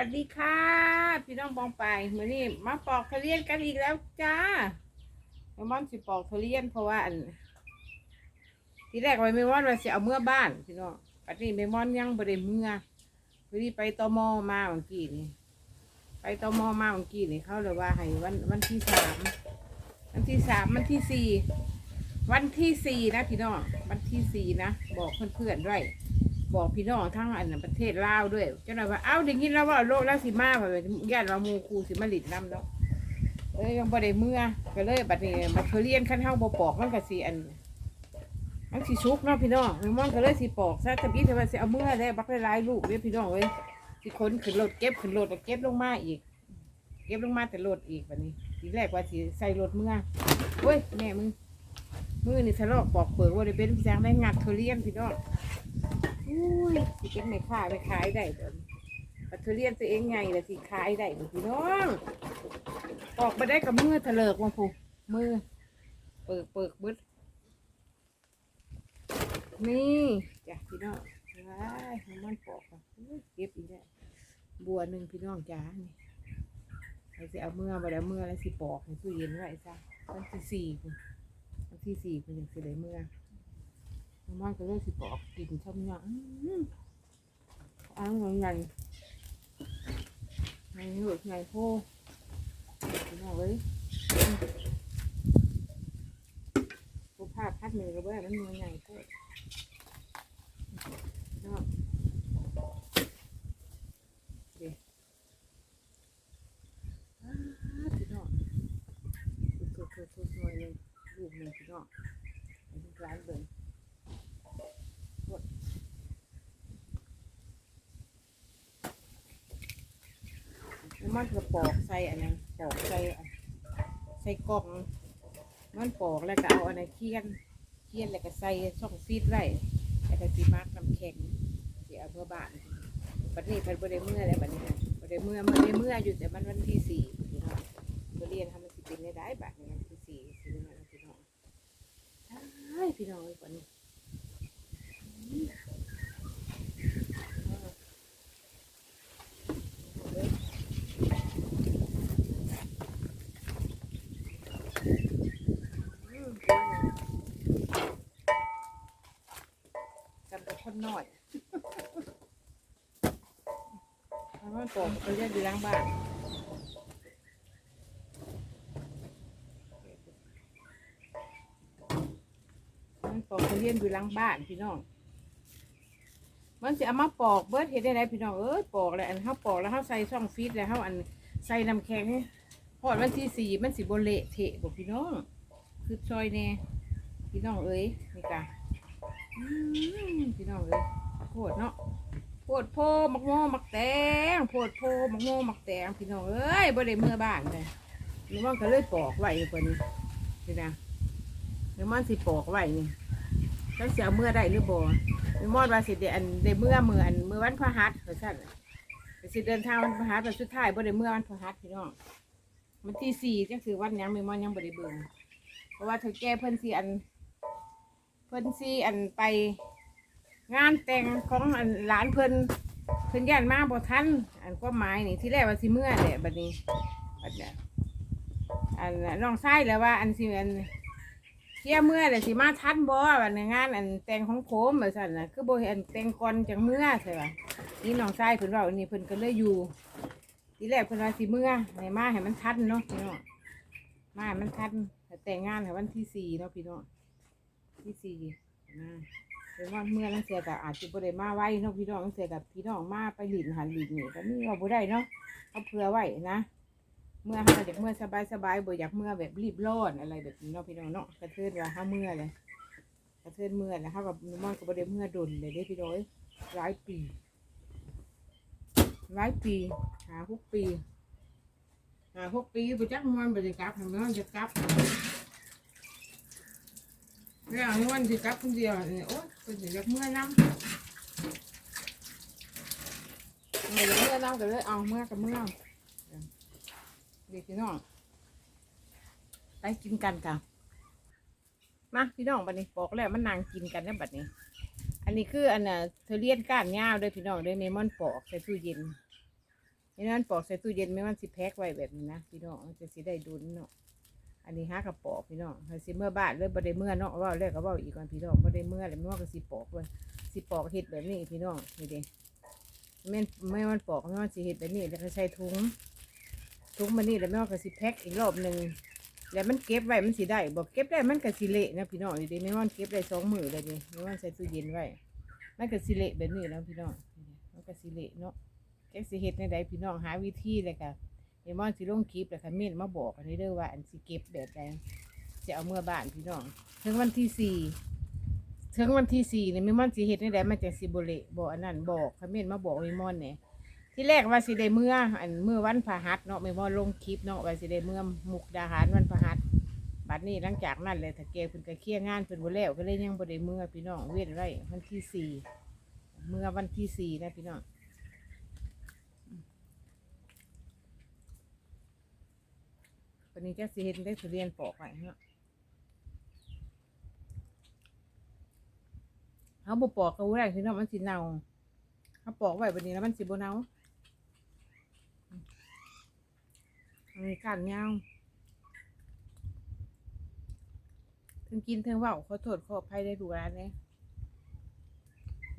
วัสดีค่ะ พี่น้องบองไปมือนี้มาปอกทุเรียนกันอีกแล้วจ้าแม่ม่อนสิปอกทุเรียนเพราะว่าอันทีแรกไว้แม่ม่อนว่าสิเอาเมื่อบ้านพี่น้องปัจจุบันแม่ม่อนยังบ่ได้เมื่อพอดีไปตมมาเมื่อกี้นี่ไปตมมาเมื่อกี้นี่เขาเลยว่าให้วันวันที่สามวันที่สามวันที่สี่วันที่สี่นะพี่น้องวันที่สี่นะบอกเพื่อนๆด้วย บอกพี่น้องทั้งอันนั้นประเทศลาวด้วยเจ้าหน่อยว่าเอ้าเดี๋ยวนี้แล้วว่าโลกแล้วสิมาแบบญาติว่ามูครูสิมาหลิดน้ำแล้วเอ้ยยังบ่ได้เมื่อก็เลยบัดนี้บัดเขาเรียนขั้นเฮาบ่ปอกมันก็สิอันมันสิชุกเนาะพี่น้องมันก็เลยสิปอกซะจะพี่แต่ว่าสิเอาเมื่อได้บักหลายๆลูกเด้พี่น้องเอ้ยสิขนขึ้นรถเก็บขึ้นรถแล้วเก็บลงมาอีก เก็บลงมาแต่รถอีกบัดนี้ทีแรกว่าสิใส่รถเมื่อโอ้ยแม่มึงมือนี่ทะเลาะปอกเปิดว่าได้เป็นแจงได้งัดเขาเรียนพี่น้อง อุ้ยสิเป็นไม่ค้าไม่ขายได้เดินปัตเทเรียนตัวเองไงละสิขายได้พี่น้อง ออกมาได้กับมือเถลิกมาผูมือ เปิกเปิกบึดนี่จ้ะพี่น้องว้ายมันปอกอะเก็บอีกแล้วบัวหนึ่งพี่น้องจ้านี่เราสิเอาเมื่อบ่ได้วเมื่อแล้วสิปอกในตู้เย็นไว้ซะวันที่สี่พุ่นวันที่สี่คุณยังสิได้เมื่อ มันก็เลยสิปอกกินช่ำหยังอื้อเอ้าวไงไงไงหลุดไงโพกินเอาเลยกูภาพพัดมือก็บ่ได้มันมือไงโพเนาะเดี๋ยวอ้าวพี่น้องทุกๆๆๆหน่อยหนึงลูกหนึ่งพี่น้องไปที่ร้านเบิ่ง แล้วมันก็ปอกใส่อันนั้นปอกใส่ใส่กล่อง มันปอกแล้วก็เอาอันนั้นเคี่ยนเคี่ยนแล้วก็ใส่ช่องฟีดไว้แล้วก็สีมาร์กน้ำแข็งสีเอาเพื่อบ้านบัดนี้เพิ่นบ่ได้เมื่อแล้วบัดนี้บ่ได้เมื่อมันได้เมื่ออยู่แต่มันวันที่สี่พี่น้องบ่เรียนทำมันสิเป็นได้ได้บัดนี้วันที่สี่สิเป็นวันพี่น้องใช่พี่น้องเอ้ยบัดนี้อืมเอาเลย อืมจำเป็นคนหน่อยทำ มันโตมันก็เรียกอยู่ล้างบ้านมันปอกเขาเรียนอยู่ล้างบ้านพี่น้อง มันจะเอามาปอกเบิร์ดเห็ดได้ไรพี่น้องเอ้ยปอกแล้วอันเขาปอกแล้วเขาใส่ช่องฟีดแล้วเขาอันใส่น้ำแข็งพอดวันที่สี่มันสิบเละเทะบอกพี่น้องคือซอยแน่พี่น้องเอ้ยนี่กะพี่น้องเอ้ยโพดเนาะ ดโพมักโมมักแตงโพดโพมักโมมักแตงพี่น้องเอ้ยบ่ได้เมื่อบ้านเลยนี่มันก็เลยปอกไว้อยู่ปนี้นี่นะนี่มันสิปอกไว้นี่แล้วเสียเมื่อได้หรือบ่นี่มอดว่าสิได้อันได้เมื่อเมื่ออันเมื่อวันพฤหัสเหรอสั่นแต่สิเดินทางวันพฤหัสวันสุดท้ายบ่ได้เมื่อวันพฤหัสพี่น้องมันที่สี่จังคือวันยังไม่มอนยังบ่ได้เบิ่งเพราะว่าเธอแก้เพิ่นสีอัน เพิ่นสีอันไป งานแต่งของอันหลานเพิ่นเพิ่นย่านมาบ่ทันอันก็หมายนี่ที่แรกว่าสิเมื่อแหละบัดนี้บัดเนี้ยอันน้องชายแล้วว่า อันสิอันเที่ยเมื่อแหละสิมาทันบ่บัดนี้งานอันแต่งของผมแบบซั่นน่ะคือบ่เห็นแต่งก่อนจังเมื่อใช่ป่ะนี่น้องชายเพิ่นเว้าอันนี้เพิ่นก็เลยอยู่ทีแรกเพิ่นว่าสิเมื่อให้มาให้มันทันเนาะพี่น้องมาให้มันทันแต่แต่งงานในวันที่สี่เนาะพี่น้องที่สี่นะ เป็นว่าเมื่อนังเสียกับอาจจะบ่ได้มาไว้เนาะพี่น้องนังเสียกับพี่น้องมาไปหลินหันหลินนี่ก็นี่เราบ่ได้เนาะเขาเผื่อไว้นะ เมื่อเราอยากเมื่อสบายสบายบ่อยากเมื่อแบบรีบร้อนอะไรแบบนี้เนาะพี่น้องเนาะกระเทือนว่าห้าเมื่อเลยกระเทือนเมื่อนะเขากับนุ่มอนก็บ่ได้เมื่อดนเลยเด้พี่น้อยหลายปีหลายปีหาหกปีหาหกปีไปจักมันบ่ได้กลับทำไมมันจะกลับแล้วนี่วันที่กลับคนเดียวนี่โอ๊ย เป็นอยากเมื่อน้ำเมื่อยเมื่อน้ำก็เลยเอาเมื่อกับเมื่อเด็กพี่น้องไปกินกันค่ะมาพี่น้องบัดนี้บอกแล้วมันนางกินกันนะบัดนี้ อันนี้คืออันน่ะเธอเลียนก้านยาวเด้วยพี่น้องเด้วยเมมอนปอกใส่ตู้เย็นดังนั้นปอกใส่ตู้เย็นไม่ว่าสิแพ็คไว้แบบนี้นะพี่น้องจะสิได้ดุนเนาะ อันนี้หากระปอกพี่น้องให้สิเมื่อบ้านเลยบ่ได้เมื่อเนาะเว่าแล้วก็เว่าอีกก่อนพี่น้องบ่ได้เมื่อเลยไม่ว่าก็สิปอกไว้สิปอกเฮ็ดแบบนี้พี่น้องนี่เด้แม่นไม่ว่ามันปอกไม่ว่าสิเฮ็ดแบบนี้แล้วก็ใส่ถุงถุงมันนี่แล้วไม่ว่าก็สิแพ็คอีกรอบหนึ่งแล้วมันเก็บไว้มันสิได้บ่เก็บได้มันก็สิเละนะพี่น้องนี่เด้ไม่ว่ามันเก็บได้สองมือเลยนี่ไม่ว่าใส่ตู้เย็นไว้มันก็สิเละแบบนี้แล้วพี่น้องมันก็สิเละเนาะแกสิเฮ็ดในใดพี่น้องหาวิธีเลยค่ะ เอมอนสิลงคลิปเลยค่ะเมนมาบอกอันนี้เด้อว่าอันสิเก็บแบบใดจะเอาเมื่อบ้านพี่น้องถึงวันที่สี่ถึงวันที่สี่เนี่ยเมมอนสิเฮ็ดในใดมันจะสิบ่เละบอกอันนั้นบอกค่ะเมนมาบอกเมมอนเนี่ยที่แรกว่าสิได้เมื่ออันเมื่อวันพหัสเนาะเมมอนลงคลิปเนาะว่าสิได้เมื่อมุกดาหารวันพหัสบัดนี้หลังจากนั้นเลยถ้าแกเพิ่นก็เคลียร์งานเพิ่นบ่แล้วก็เลยยังบ่ได้เมื่อพี่น้องเว้นไว้วันที่สี่เมื่อวันที่สี่นะพี่น้อง วันนี้จะสิเห็นได้ทุเรียนปอกไว้เนาะเขาบปอกเขาแรกพี่น้องมันสิเน่าเขาปอกไว้วันนี้แล้วมันสิบเน่าอันนี้การเงาเพิ่งกินเพิ่งเว่าขอโทษขออภัยได้ดูร้านเนี่ย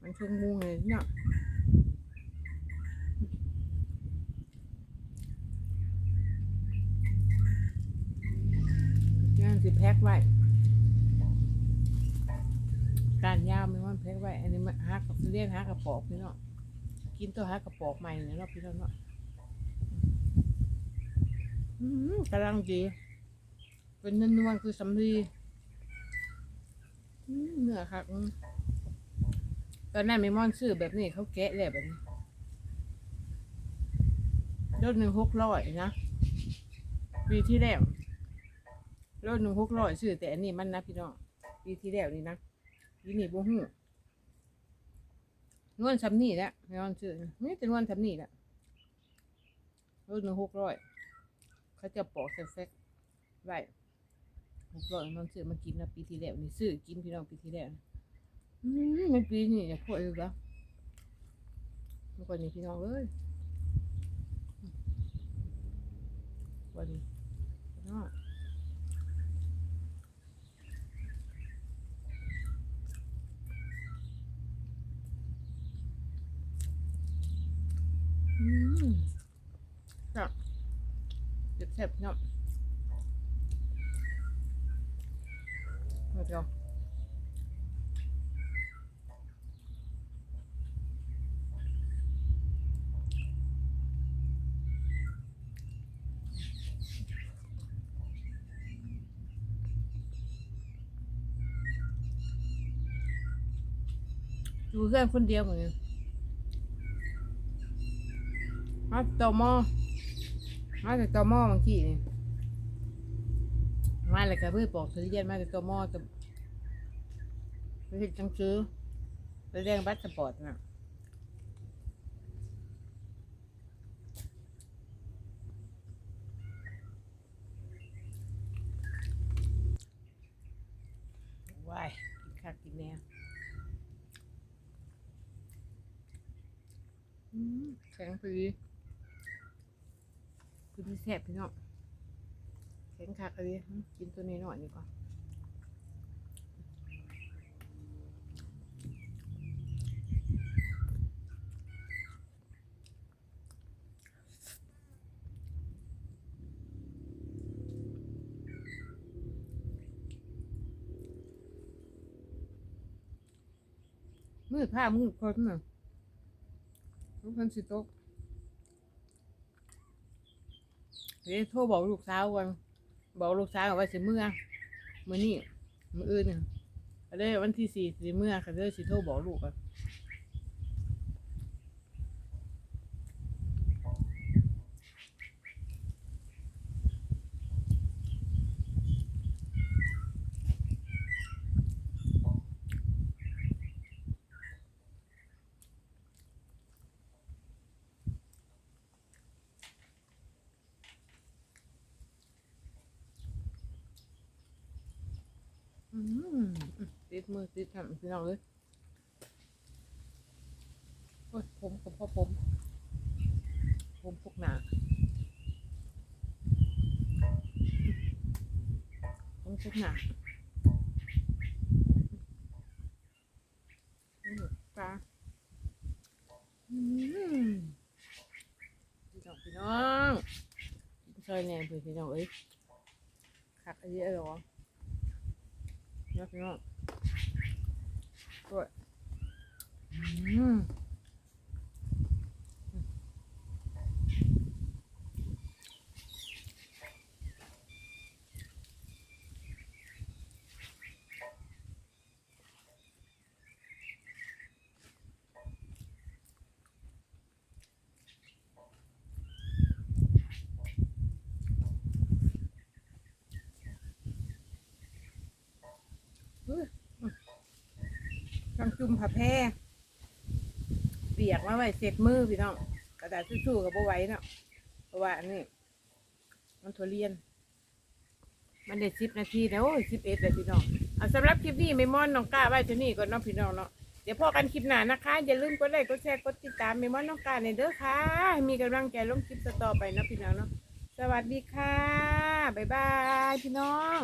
มันชงมุงเลยเนาะย่าง สิแพ็คไว้ การยาวไม่ว่าแพ็คไว้ อันนี้มันฮักกับเรียกฮักกระปอกพี่เนาะกินตัวฮักกระปอกใหม่เนี่ยเนาะพี่เนาะอืมกำลังดีเป็นนวลๆคือสำลีอืมเนื้อค่ะตอนนั้นไม่มอนซื้อแบบนี้เขาแกะเลยแบบนี้รถหนึ่งหกร้อยนะ ปีที่แล้ว รถหนึ่งหกร้อยซื้อแต่อันนี้มันนะพี่น้องปีที่แล้วนี่นะปีนี้บ่หูนวลสำนี่แหละไม่มอนซื้อนี่จะนวลสำนี่แหละรถหนึ่งหกร้อยเขาจะปอกเซฟเฟกไว้หกร้อยมันซื้อมากินนะปีที่แล้วนี่ซื้อกินพี่น้องปีที่แล้วอืมมันปีนี่อย่าพูดอีกแล้วเมื่อก่อนนี่พี่น้องเอ้ยวันนี้เนาะ อืมจ้ะเจ็บแซ่บเนาะมาเถอะอยู่เพื่อนคนเดียวเหมือนกัน มาตอมอมาจากตอมอบางทีนี่มาเลยกับเพื่อปอกทุเรียนมาจากตอมอกับไปเห็นจังซื้อไปแดงบัตรสปอร์ตน่ะว้ายกินข้าวกินแน่แข็งปี คือพี่แสบพี่น้องแข็งคักเลยกินตัวนี้หน่อยดีกว่ามืดผ้ามืดคนน่ะลูกเพิ่นสิตก เดี๋ยวโทรบอกลูกสาวก่อนบอกลูกสาวว่าสิเมื่อมื้อนี่มื้ออื่นก็เลยวันที่สี่สิเมื่อก็เลยสิโทรบอกลูกก่อน ติดมือติดทำพี่น้องเลยโอ้ยผมผมพ่อผม ผมพกหนาผมพกหนาปลาอืมพี่น้องพี่น้องช่วยแน่เพื่อนพี่น้องเอ้ยขักอะไรเหรอ นาะพี่น้องกดอืม ทำจุ่มผักแพร่เปียกมาไว้เสร็จมือพี่น้องกระดาษทิชชู่กับไว้เนาะเพราะว่าอันนี้มันถั่วเลียน มันได้สิบนาทีแล้วโอ้ยสิบเอ็ดเลยพี่น้องเอาสำหรับคลิปนี้ไม่มอนน้องกล้าไว้เท่านี้ก่อนเนาะพี่น้องเนาะเดี๋ยวพอกันคลิปหน้านะคะ อย่าลืมกดไลค์กดแชร์กดติดตามไม่มอนน้องกล้าในเด้อค่ะให้มีกำลังใจลงคลิปต่อๆไปนะพี่น้องเนาะสวัสดีค่ะบ๊ายบายพี่น้อง